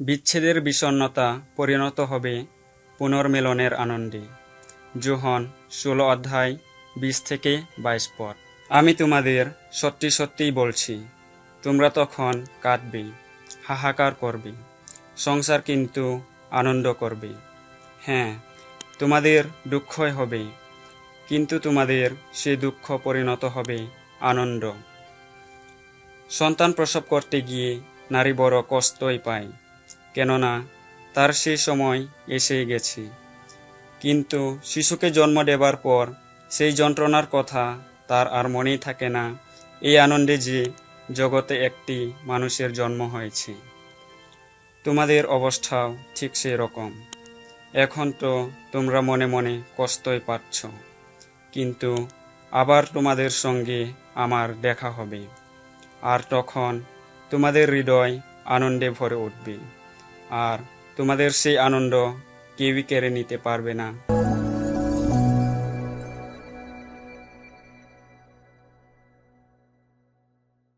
বিচ্ছেদের বিষণ্ণতা পরিণত হবে পুনর্মিলনের আনন্দে। জোহন ষোলো অধ্যায় বিশ থেকে বাইশ পর। আমি তোমাদের সত্যি সত্যিই বলছি, তোমরা তখন কাঁদবে, হাহাকার করবে, সংসার কিন্তু আনন্দ করবে। হ্যাঁ তোমাদের দুঃখই হবে, কিন্তু তোমাদের সে দুঃখ পরিণত হবে আনন্দ। সন্তান প্রসব করতে গিয়ে নারী বড় কষ্টই পায়। কেননা তার সেই সময় এসেই গেছে। কিন্তু শিশুকে জন্ম দেবার পর সেই যন্ত্রণার কথা তার আর মনেই থাকে না, এই আনন্দে যে জগতে একটি মানুষের জন্ম হয়েছে। তোমাদের অবস্থাও ঠিক সেই রকম এখন তো তোমরা মনে মনে কষ্টই পাচ্ছ, কিন্তু আবার তোমাদের সঙ্গে আমার দেখা হবে, আর তখন তোমাদের হৃদয় আনন্দে ভরে উঠবে। আর তোমাদের সেই আনন্দ কেউই কেড়ে নিতে পারবে না।